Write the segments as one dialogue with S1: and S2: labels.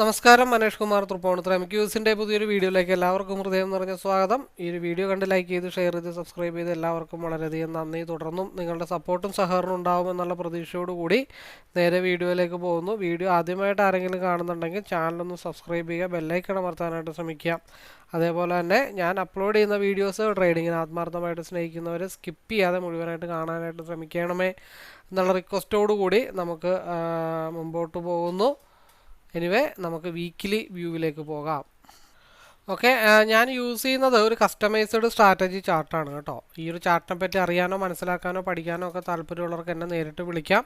S1: നമസ്കാരം മനേഷ് കുമാർ തൃപ്പൂണിത്തുറ. എം ക്യൂസിന്റെ പുതിയൊരു വീഡിയോയിലേക്ക് എല്ലാവർക്കും ഹൃദയം നിറഞ്ഞ സ്വാഗതം. ഈ ഒരു വീഡിയോ കണ്ട് ലൈക്ക് ചെയ്ത് ഷെയർ ചെയ്ത് സബ്സ്ക്രൈബ് ചെയ്ത് എല്ലാവർക്കും വളരെയധികം നന്ദി. തുടർന്നും നിങ്ങളുടെ സപ്പോർട്ടും സഹകരണം ഉണ്ടാവും എന്നുള്ള പ്രതീക്ഷയോടുകൂടി നേരെ വീഡിയോയിലേക്ക് പോകുന്നു. വീഡിയോ ആദ്യമായിട്ട് ആരെങ്കിലും കാണുന്നുണ്ടെങ്കിൽ ചാനലൊന്ന് സബ്സ്ക്രൈബ് ചെയ്യുക ബെല്ലൈക്കൺ അമർത്താനായിട്ട് ശ്രമിക്കുക. അതേപോലെ തന്നെ ഞാൻ അപ്ലോഡ് ചെയ്യുന്ന വീഡിയോസ് ട്രേഡിങ്ങിന് ആത്മാർത്ഥമായിട്ട് സ്നേഹിക്കുന്നവർ സ്കിപ്പ് ചെയ്യാതെ മുഴുവനായിട്ട് കാണാനായിട്ട് ശ്രമിക്കണമേ എന്നുള്ള റിക്വസ്റ്റോടുകൂടി നമുക്ക് മുമ്പോട്ട് പോകുന്നു. എനിവേ നമുക്ക് വീക്കിലി വ്യൂവിലേക്ക് പോകാം. ഓക്കെ ഞാൻ യൂസ് ചെയ്യുന്നത് ഒരു കസ്റ്റമൈസ്ഡ് സ്ട്രാറ്റജി ചാർട്ടാണ് കേട്ടോ. ഈ ഒരു ചാർട്ടിനെ പറ്റി അറിയാനോ മനസ്സിലാക്കാനോ പഠിക്കാനോ ഒക്കെ താല്പര്യമുള്ളവർക്ക് എന്നെ നേരിട്ട് വിളിക്കാം.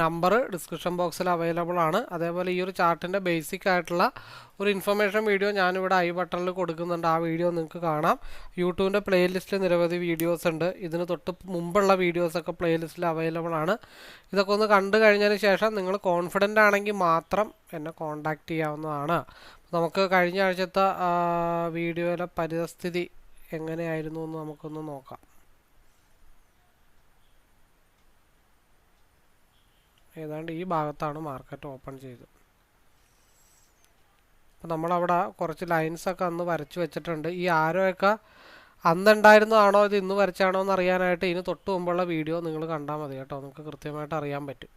S1: നമ്പർ ഡിസ്ക്രിപ്ഷൻ ബോക്സിൽ അവൈലബിൾ ആണ്. അതേപോലെ ഈ ഒരു ചാർട്ടിന്റെ ബേസിക് ആയിട്ടുള്ള ഒരു ഇൻഫർമേഷൻ വീഡിയോ ഞാനിവിടെ ഐ ബട്ടണിൽ കൊടുക്കുന്നുണ്ട്. ആ വീഡിയോ നിങ്ങൾക്ക് കാണാം. യൂട്യൂബിന്റെ പ്ലേലിസ്റ്റിൽ നിരവധി വീഡിയോസ് ഉണ്ട്. ഇതിന് തൊട്ട് മുമ്പുള്ള വീഡിയോസൊക്കെ പ്ലേലിസ്റ്റിൽ അവൈലബിൾ ആണ്. ഇതൊക്കെ ഒന്ന് കണ്ടു കഴിഞ്ഞതിന് ശേഷം നിങ്ങൾ കോൺഫിഡന്റ് ആണെങ്കിൽ മാത്രം എന്നെ കോൺടാക്റ്റ് ചെയ്യാവുന്നതാണ്. നമുക്ക് കഴിഞ്ഞ ആഴ്ചത്തെ വീഡിയോയിലെ പരിസ്ഥിതി എങ്ങനെയായിരുന്നു എന്ന് നമുക്കൊന്ന് നോക്കാം. ഏതാണ്ട് ഈ ഭാഗത്താണ് മാർക്കറ്റ് ഓപ്പൺ ചെയ്തത്. അപ്പം നമ്മളവിടെ കുറച്ച് ലൈൻസൊക്കെ അന്ന് വരച്ച് വെച്ചിട്ടുണ്ട്. ഈ ആരോയൊക്കെ അന്നുണ്ടായിരുന്നതാണോ ഇത് ഇന്ന് വരച്ചാണോ എന്ന് അറിയാനായിട്ട് ഇനി തൊട്ട് മുമ്പുള്ള വീഡിയോ നിങ്ങൾ കണ്ടാൽ മതി കേട്ടോ. നിങ്ങൾക്ക് കൃത്യമായിട്ട് അറിയാൻ പറ്റും.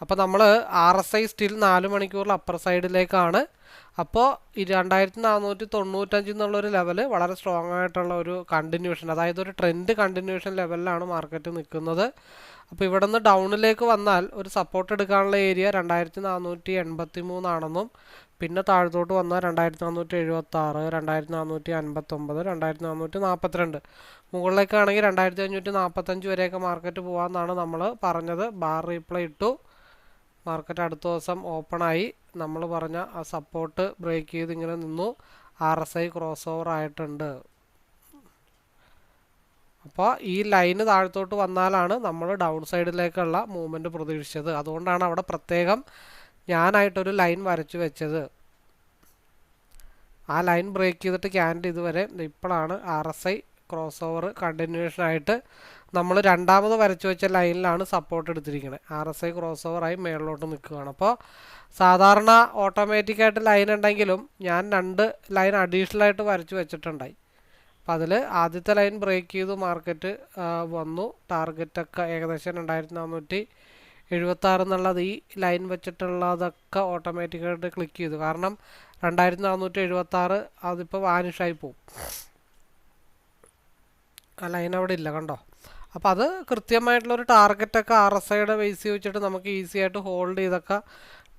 S1: അപ്പോൾ നമ്മൾ ആർ എസ് ഐ സ്റ്റിൽ നാല് മണിക്കൂറിൽ അപ്പർ സൈഡിലേക്കാണ് അപ്പോൾ ഈ രണ്ടായിരത്തി നാനൂറ്റി തൊണ്ണൂറ്റഞ്ച് എന്നുള്ളൊരു ലെവൽ വളരെ സ്ട്രോങ് ആയിട്ടുള്ള ഒരു കണ്ടിന്യൂഷൻ അതായത് ഒരു ട്രെൻഡ് കണ്ടിന്യൂഷൻ ലെവലിലാണ് മാർക്കറ്റ് നിൽക്കുന്നത് അപ്പോൾ ഇവിടെ നിന്ന് ഡൗണിലേക്ക് വന്നാൽ ഒരു സപ്പോർട്ട് എടുക്കാനുള്ള ഏരിയ രണ്ടായിരത്തി നാനൂറ്റി എൺപത്തി മൂന്നാണെന്നും പിന്നെ താഴത്തോട്ട് വന്നാൽ രണ്ടായിരത്തി നാനൂറ്റി എഴുപത്തി ആറ് രണ്ടായിരത്തി നാനൂറ്റി അൻപത്തൊമ്പത് രണ്ടായിരത്തി നാനൂറ്റി നാൽപ്പത്തിരണ്ട് മുകളിലേക്കാണെങ്കിൽ രണ്ടായിരത്തി അഞ്ഞൂറ്റി നാൽപ്പത്തഞ്ച് വരെയൊക്കെ മാർക്കറ്റ് പോകാമെന്നാണ് നമ്മൾ പറഞ്ഞത്. ബാർ റീപ്ലൈ ഇട്ടു. മാർക്കറ്റ് അടുത്ത ദിവസം ആയി നമ്മൾ പറഞ്ഞ ആ സപ്പോർട്ട് ബ്രേക്ക് ചെയ്ത് ഇങ്ങനെ നിന്നു. R S I cross over ആയിട്ടുണ്ട്. അപ്പോൾ ഈ ലൈന് താഴത്തോട്ട് വന്നാലാണ് നമ്മൾ ഡൗൺ സൈഡിലേക്കുള്ള മൂവ്മെന്റ് പ്രതീക്ഷിച്ചത്. അതുകൊണ്ടാണ് അവിടെ പ്രത്യേകം ഞാനായിട്ടൊരു ലൈൻ വരച്ചു വെച്ചത്. ആ ലൈൻ ബ്രേക്ക് ചെയ്തിട്ട് ക്യാൻഡ് ഇതുവരെ ഇപ്പോഴാണ് R S I cross over continuation ആയിട്ട് നമ്മൾ രണ്ടാമത് വരച്ചു വെച്ച ലൈനിലാണ് സപ്പോർട്ട് എടുത്തിരിക്കുന്നത് ആർ എസ് ഐ ക്രോസ് ഓവറായി മേളിലോട്ട് നിൽക്കുകയാണ്. അപ്പോൾ സാധാരണ ഓട്ടോമാറ്റിക്കായിട്ട് ലൈൻ ഉണ്ടെങ്കിലും ഞാൻ രണ്ട് ലൈൻ അഡീഷണൽ ആയിട്ട് വരച്ചു വെച്ചിട്ടുണ്ടായി. അപ്പോൾ അതിൽ ആദ്യത്തെ ലൈൻ ബ്രേക്ക് ചെയ്തു മാർക്കറ്റ് വന്നു. ടാർഗറ്റൊക്കെ ഏകദേശം രണ്ടായിരത്തി നാനൂറ്റി എഴുപത്താറ് എന്നുള്ളത് ഈ ലൈൻ വെച്ചിട്ടുള്ളതൊക്കെ ഓട്ടോമാറ്റിക്കായിട്ട് ക്ലിക്ക് ചെയ്തു. കാരണം രണ്ടായിരത്തി നാനൂറ്റി എഴുപത്താറ് അതിപ്പോൾ വാനിഷായി പോകും ലൈൻ അവിടെ ഇല്ല കണ്ടോ? അപ്പോൾ അത് കൃത്യമായിട്ടുള്ളൊരു ടാർഗറ്റൊക്കെ ആർ എസ് ഐയുടെ ബേസ് വെച്ചിട്ട് നമുക്ക് ഈസി ആയിട്ട് ഹോൾഡ് ചെയ്തൊക്കെ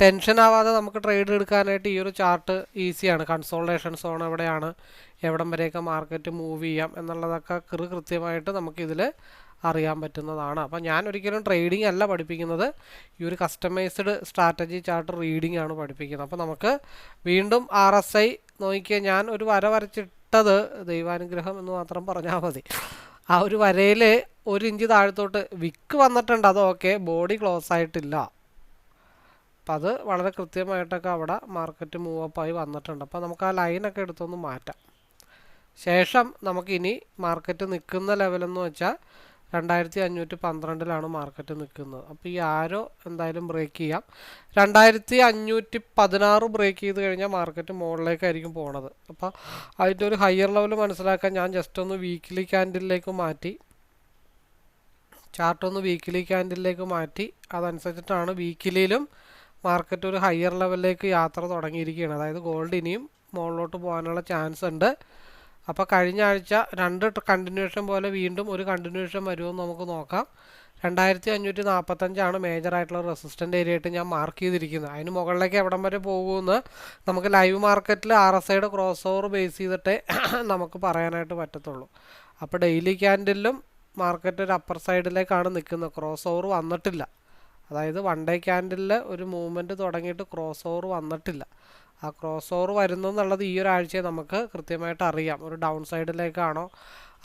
S1: ടെൻഷൻ ആവാതെ നമുക്ക് ട്രേഡ് എടുക്കാനായിട്ട് ഈ ഒരു ചാർട്ട് ഈസിയാണ് കൺസോൾട്ടേഷൻ സോൺ എവിടെയാണ് എവിടം വരെയൊക്കെ മാർക്കറ്റ് മൂവ് ചെയ്യാം എന്നുള്ളതൊക്കെ കൃ കൃത്യമായിട്ട് നമുക്കിതിൽ അറിയാൻ പറ്റുന്നതാണ്. അപ്പോൾ ഞാൻ ഒരിക്കലും ട്രേഡിംഗ് അല്ല പഠിപ്പിക്കുന്നത്. ഈ ഒരു കസ്റ്റമൈസ്ഡ് സ്ട്രാറ്റജി ചാർട്ട് റീഡിംഗ് ആണ് പഠിപ്പിക്കുന്നത്. അപ്പോൾ നമുക്ക് വീണ്ടും ആർ എസ് ഐ നോക്കിയാൽ ഞാൻ ഒരു വര വരച്ചിട്ടത് ദൈവാനുഗ്രഹം എന്ന് മാത്രം പറഞ്ഞാൽ മതി. ആ ഒരു വരയിൽ ഒരു ഇഞ്ച് താഴത്തോട്ട് വിക്ക് വന്നിട്ടുണ്ട് അതൊക്കെ ബോഡി ക്ലോസ് ആയിട്ടില്ല. അപ്പം അത് വളരെ കൃത്യമായിട്ടൊക്കെ അവിടെ മാർക്കറ്റ് മൂവ് അപ്പായി വന്നിട്ടുണ്ട്. അപ്പോൾ നമുക്ക് ആ ലൈനൊക്കെ എടുത്തൊന്ന് മാറ്റാം. ശേഷം നമുക്കിനി മാർക്കറ്റ് നിൽക്കുന്ന ലെവലെന്ന് വെച്ചാൽ രണ്ടായിരത്തി അഞ്ഞൂറ്റി പന്ത്രണ്ടിലാണ് മാർക്കറ്റ് നിൽക്കുന്നത്. അപ്പോൾ ഈ ആരോ എന്തായാലും ബ്രേക്ക് ചെയ്യാം. രണ്ടായിരത്തി അഞ്ഞൂറ്റി പതിനാറ് ബ്രേക്ക് ചെയ്ത് കഴിഞ്ഞാൽ മാർക്കറ്റ് മുകളിലേക്കായിരിക്കും പോണത്. അപ്പോൾ അതിന്റെ ഒരു ഹയർ ലെവൽ മനസ്സിലാക്കാൻ ഞാൻ ജസ്റ്റ് ഒന്ന് വീക്കിലി ക്യാൻഡിലേക്ക് മാറ്റി. ചാർട്ട് ഒന്ന് വീക്കിലി ക്യാൻഡിലേക്ക് മാറ്റി. അതനുസരിച്ചിട്ടാണ് വീക്കിലിയിലും മാർക്കറ്റ് ഒരു ഹയർ ലെവലിലേക്ക് യാത്ര തുടങ്ങിയിരിക്കുകയാണ് അതായത് ഗോൾഡ് ഇനിയും മുകളിലോട്ട് പോകാനുള്ള ചാൻസ് ഉണ്ട്. അപ്പോൾ കഴിഞ്ഞ ആഴ്ച രണ്ട് കണ്ടിന്യൂഷൻ പോലെ വീണ്ടും ഒരു കണ്ടിന്യൂഷൻ വരുമെന്ന് നമുക്ക് നോക്കാം. രണ്ടായിരത്തി അഞ്ഞൂറ്റി നാൽപ്പത്തഞ്ചാണ് മേജറായിട്ടുള്ള റെസിസ്റ്റന്റ് ഏരിയ ആയിട്ട് ഞാൻ മാർക്ക് ചെയ്തിരിക്കുന്നത്. അതിന് മുകളിലേക്ക് എവിടം വരെ പോകുമെന്ന് നമുക്ക് ലൈവ് മാർക്കറ്റിൽ ആർ എസ് ഐയുടെ ക്രോസ് ഓവർ ബേസ് ചെയ്തിട്ടേ നമുക്ക് പറയാനായിട്ട് പറ്റത്തുള്ളൂ. അപ്പോൾ ഡെയിലി ക്യാൻഡിലും മാർക്കറ്റ് ഒരു അപ്പർ സൈഡിലേക്കാണ് നിൽക്കുന്നത്. ക്രോസ് ഓവർ വന്നിട്ടില്ല. അതായത് വൺ ഡേ ക്യാൻഡിലെ ഒരു മൂവ്മെന്റ് തുടങ്ങിയിട്ട് ക്രോസ് ഓവർ വന്നിട്ടില്ല. ആ ക്രോസ് ഓവർ വരുന്നു എന്നുള്ളത് ഈ ഒരു ഒരാഴ്ചയെ നമുക്ക് കൃത്യമായിട്ട് അറിയാം. ഒരു ഡൗൺ സൈഡിലേക്കാണോ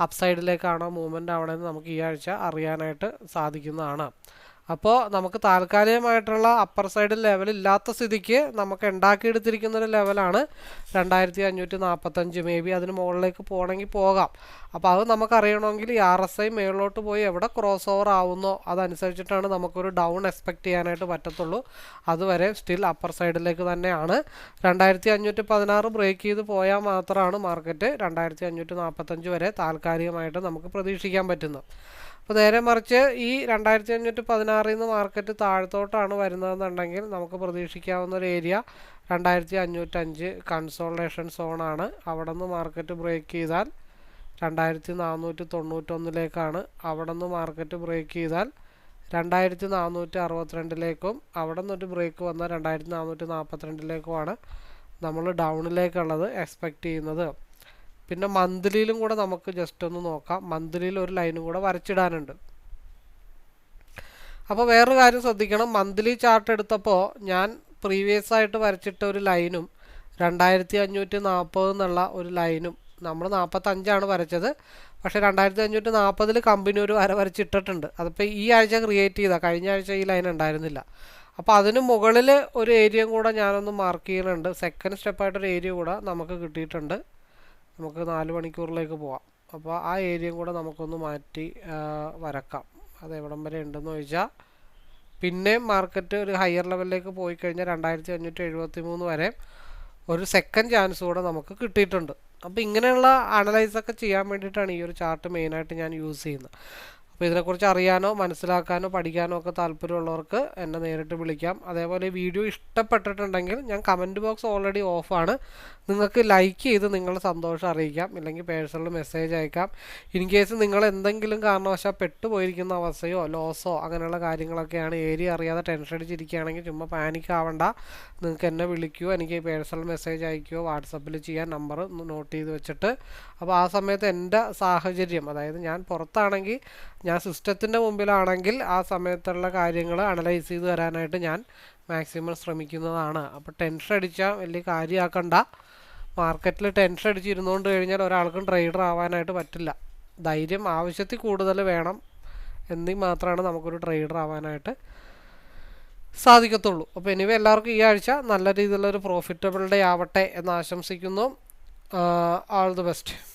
S1: അപ്പ് സൈഡിലേക്കാണോ മൂവ്മെന്റ് ആവണമെന്ന് നമുക്ക് ഈ ആഴ്ച അറിയാനായിട്ട് സാധിക്കുന്നതാണ്. അപ്പോൾ നമുക്ക് താൽക്കാലികമായിട്ടുള്ള അപ്പർ സൈഡിൽ ലെവൽ ഇല്ലാത്ത സ്ഥിതിക്ക് നമുക്ക് ഉണ്ടാക്കിയെടുത്തിരിക്കുന്ന ഒരു ലെവലാണ് രണ്ടായിരത്തി അഞ്ഞൂറ്റി നാൽപ്പത്തഞ്ച് മേ ബി അതിന് മുകളിലേക്ക് പോകണമെങ്കിൽ പോകാം. അപ്പോൾ അത് നമുക്കറിയണമെങ്കിൽ ഈ ആർ എസ് ഐ മേളിലോട്ട് പോയി എവിടെ ക്രോസ് ഓവർ ആവുന്നോ അതനുസരിച്ചിട്ടാണ് നമുക്കൊരു ഡൗൺ എക്സ്പെക്റ്റ് ചെയ്യാനായിട്ട് പറ്റത്തുള്ളൂ. അതുവരെ സ്റ്റിൽ അപ്പർ സൈഡിലേക്ക് തന്നെയാണ്. രണ്ടായിരത്തി അഞ്ഞൂറ്റി പതിനാറ് ബ്രേക്ക് ചെയ്ത് പോയാൽ മാത്രമാണ് മാർക്കറ്റ് രണ്ടായിരത്തി അഞ്ഞൂറ്റി നാൽപ്പത്തഞ്ച് വരെ താൽക്കാലികമായിട്ട് നമുക്ക് പ്രതീക്ഷിക്കാൻ പറ്റുന്നത്. അപ്പോൾ നേരെ മറിച്ച് ഈ രണ്ടായിരത്തി അഞ്ഞൂറ്റി പതിനാറിൽ നിന്ന് മാർക്കറ്റ് താഴത്തോട്ടാണ് വരുന്നതെന്നുണ്ടെങ്കിൽ നമുക്ക് പ്രതീക്ഷിക്കാവുന്ന ഒരു ഏരിയ രണ്ടായിരത്തി അഞ്ഞൂറ്റഞ്ച് കൺസോൾട്ടേഷൻ സോണാണ് അവിടെ നിന്ന് മാർക്കറ്റ് ബ്രേക്ക് ചെയ്താൽ രണ്ടായിരത്തി നാനൂറ്റി തൊണ്ണൂറ്റൊന്നിലേക്കാണ് അവിടെ നിന്ന് മാർക്കറ്റ് ബ്രേക്ക് ചെയ്താൽ രണ്ടായിരത്തി നാനൂറ്റി അറുപത്തിരണ്ടിലേക്കും അവിടെ നിന്നൊരു ബ്രേക്ക് വന്നാൽ രണ്ടായിരത്തി നാനൂറ്റി നാൽപ്പത്തിരണ്ടിലേക്കുമാണ് നമ്മൾ ഡൗണിലേക്കുള്ളത് എക്സ്പെക്റ്റ് ചെയ്യുന്നത്. പിന്നെ മന്ത്ലിയിലും കൂടെ നമുക്ക് ജസ്റ്റ് ഒന്ന് നോക്കാം. മന്ത്ലിയിൽ ഒരു ലൈനും കൂടെ വരച്ചിടാനുണ്ട്. അപ്പോൾ വേറൊരു കാര്യം ശ്രദ്ധിക്കണം. മന്ത്ലി ചാർട്ട് എടുത്തപ്പോൾ ഞാൻ പ്രീവിയസ് ആയിട്ട് വരച്ചിട്ട ഒരു ലൈനും രണ്ടായിരത്തി അഞ്ഞൂറ്റി നാൽപ്പത് എന്നുള്ള ഒരു ലൈനും നമ്മൾ നാൽപ്പത്തഞ്ചാണ് വരച്ചത്. പക്ഷേ രണ്ടായിരത്തി അഞ്ഞൂറ്റി നാൽപ്പതിൽ കമ്പനി ഒരു വര വരച്ചിട്ടിട്ടുണ്ട്. അതിപ്പോൾ ഈ ആഴ്ച ക്രിയേറ്റ് ചെയ്താൽ കഴിഞ്ഞ ആഴ്ച ഈ ലൈൻ ഉണ്ടായിരുന്നില്ല. അപ്പോൾ അതിന് മുകളിൽ ഒരു ഏരിയയും കൂടെ ഞാനൊന്ന് മാർക്ക് ചെയ്യുന്നുണ്ട്. സെക്കൻഡ് സ്റ്റെപ്പായിട്ടൊരു ഏരിയ കൂടെ നമുക്ക് കിട്ടിയിട്ടുണ്ട്. നമുക്ക് നാല് മണിക്കൂറിലേക്ക് പോവാം. അപ്പോൾ ആ ഏരിയയും കൂടെ നമുക്കൊന്ന് മാറ്റി വരക്കാം. അത് എവിടം വരെ ഉണ്ടെന്ന് ചോദിച്ചാൽ പിന്നെ മാർക്കറ്റ് ഒരു ഹയർ ലെവലിലേക്ക് പോയി കഴിഞ്ഞാൽ രണ്ടായിരത്തി അഞ്ഞൂറ്റി എഴുപത്തി മൂന്ന് വരെ ഒരു സെക്കൻഡ് ചാൻസ് കൂടെ നമുക്ക് കിട്ടിയിട്ടുണ്ട്. അപ്പോൾ ഇങ്ങനെയുള്ള അനലൈസൊക്കെ ചെയ്യാൻ വേണ്ടിയിട്ടാണ് ഈ ഒരു ചാർട്ട് മെയിനായിട്ട് ഞാൻ യൂസ് ചെയ്യുന്നത്. അപ്പോൾ ഇതിനെക്കുറിച്ച് അറിയാനോ മനസ്സിലാക്കാനോ പഠിക്കാനോ ഒക്കെ താല്പര്യമുള്ളവർക്ക് എന്നെ നേരിട്ട് വിളിക്കാം. അതേപോലെ വീഡിയോ ഇഷ്ടപ്പെട്ടിട്ടുണ്ടെങ്കിൽ ഞാൻ കമന്റ് ബോക്സ് ഓൾറെഡി ഓഫാണ് നിങ്ങൾക്ക് ലൈക്ക് ചെയ്ത് നിങ്ങളുടെ സന്തോഷം അറിയിക്കാം. ഇല്ലെങ്കിൽ പേഴ്സണൽ മെസ്സേജ് അയക്കാം. ഇൻ കേസ് നിങ്ങൾ എന്തെങ്കിലും കാരണവശാൽ പെട്ടുപോയിരിക്കുന്ന അവസ്ഥയോ ലോസോ അങ്ങനെയുള്ള കാര്യങ്ങളൊക്കെയാണ് ഏരിയ അറിയാതെ ടെൻഷൻ അടിച്ചിരിക്കുകയാണെങ്കിൽ ചുമ്മാ പാനിക് ആവണ്ട. നിങ്ങൾക്ക് എന്നെ വിളിക്കുകയോ എനിക്ക് പേഴ്സണൽ മെസ്സേജ് അയക്കുകയോ വാട്സപ്പിൽ ചെയ്യാൻ നമ്പർ നോട്ട് ചെയ്ത് വെച്ചിട്ട്. അപ്പോൾ ആ സമയത്ത് എന്റെ സാഹചര്യം അതായത് ഞാൻ പുറത്താണെങ്കിൽ ഞാൻ സിസ്റ്റത്തിന്റെ മുമ്പിലാണെങ്കിൽ ആ സമയത്തുള്ള കാര്യങ്ങൾ അനലൈസ് ചെയ്ത് തരാനായിട്ട് ഞാൻ മാക്സിമം ശ്രമിക്കുന്നതാണ്. അപ്പോൾ ടെൻഷൻ അടിച്ചാൽ വലിയ കാര്യമാക്കണ്ട. മാർക്കറ്റിൽ ടെൻഷൻ അടിച്ചിരുന്നുകൊണ്ട് കഴിഞ്ഞാൽ ഒരാൾക്കും ട്രേഡർ ആവാനായിട്ട് പറ്റില്ല. ധൈര്യം ആവശ്യത്തിൽ കൂടുതൽ വേണം എന്നി മാത്രമാണ് നമുക്കൊരു ട്രേഡർ ആവാനായിട്ട് സാധിക്കത്തുള്ളൂ. അപ്പോൾ എനിവേ എല്ലാവർക്കും ഈ ആഴ്ച നല്ല രീതിയിലുള്ളൊരു പ്രോഫിറ്റബിൾ ഡേ ആവട്ടെ എന്ന് ആശംസിക്കുന്നു. All the best